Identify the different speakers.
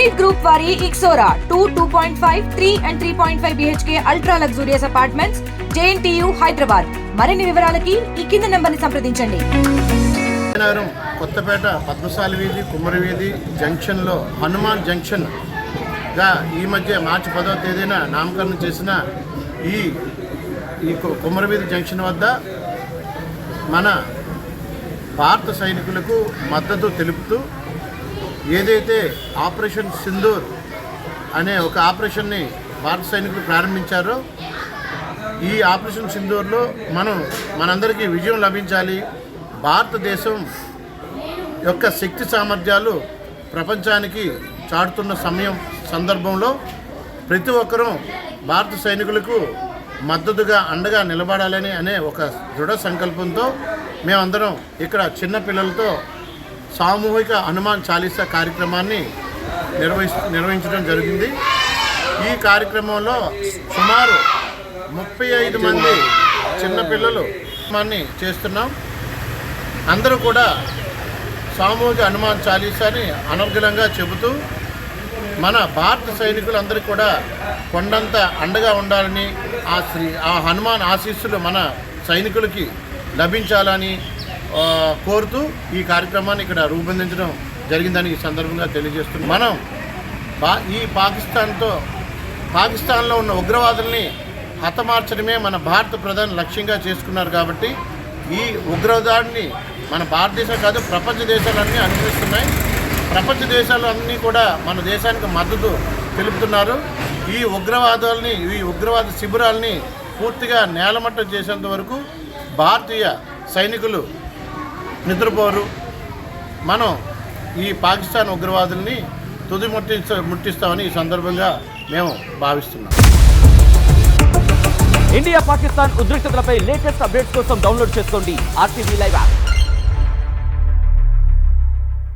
Speaker 1: Praneeth group వారి Ixora two two point five three and three point five BHK ultra luxurious apartments JNTU Hyderabad. మరిన్ని వివరాలకి ఈ కింద నెంబర్ని సంప్రదించండి.
Speaker 2: కొత్తపేట పద్మశాలి వీధి కుమ్మరి వీధి జంక్షన్లో హనుమాన్ జంక్షన్గా ఈ మధ్య మార్చి పదవ తేదీన నామకరణం చేసిన ఈ ఈ కుమ్మరి వీధి జంక్షన్ వద్ద మన భారత సైనికులకు మద్దతు తెలుపుతూ ఏదైతే ఆపరేషన్ సింధూర్ అనే ఒక ఆపరేషన్ని భారత సైనికులు ప్రారంభించారో ఈ ఆపరేషన్ సింధూర్లో మనం మనందరికీ విజయం లభించాలి. భారతదేశం యొక్క శక్తి సామర్థ్యాలు ప్రపంచానికి చాటుతున్న సమయం సందర్భంలో ప్రతి ఒక్కరూ భారత సైనికులకు మద్దతుగా అండగా నిలబడాలని అనే ఒక దృఢ సంకల్పంతో మేమందరం ఇక్కడ చిన్న పిల్లలతో సామూహిక హనుమాన్ చాలీసా కార్యక్రమాన్ని నిర్వహి నిర్వహించడం జరిగింది. ఈ కార్యక్రమంలో సుమారు ముప్పై ఐదు మంది చిన్నపిల్లలు హనుమాన్ని చేస్తున్నాం. అందరూ కూడా సామూహిక హనుమాన్ చాలీసాని అనర్గలంగా చెబుతూ మన భారత సైనికులందరూ కూడా కొండంత అండగా ఉండాలని ఆ శ్రీ ఆ హనుమాన్ ఆశీస్సులు మన సైనికులకి లభించాలని కోరుతూ ఈ కార్యక్రమాన్ని ఇక్కడ రూపొందించడం జరిగిందని ఈ సందర్భంగా తెలియజేస్తున్నాం. మనం పా ఈ పాకిస్తాన్తో పాకిస్తాన్లో ఉన్న ఉగ్రవాదుల్ని హతమార్చడమే మన భారత ప్రధాని లక్ష్యంగా చేసుకున్నారు కాబట్టి ఈ ఉగ్రవాదాన్ని మన భారతదేశం కాదు ప్రపంచ దేశాలన్నీ అనుభవిస్తున్నాయి ప్రపంచ దేశాలు అన్నీ కూడా మన దేశానికి మద్దతు తెలుపుతున్నారు. ఈ ఉగ్రవాదాలని ఈ ఉగ్రవాద శిబిరాలని పూర్తిగా నేలమట్టం చేసేంత వరకు భారతీయ సైనికులు నిద్రపోరు. మనం ఈ పాకిస్తాన్ ఉగ్రవాదుల్ని తుది ముట్టించ ముట్టిస్తామని ఈ సందర్భంగా మేము భావిస్తున్నాం.
Speaker 3: ఇండియా పాకిస్తాన్ ఉద్రిక్తతలపై లేటెస్ట్ అప్డేట్స్ కోసం డౌన్లోడ్ చేసుకోండి ఆర్టీవీ లైవ్ యాప్.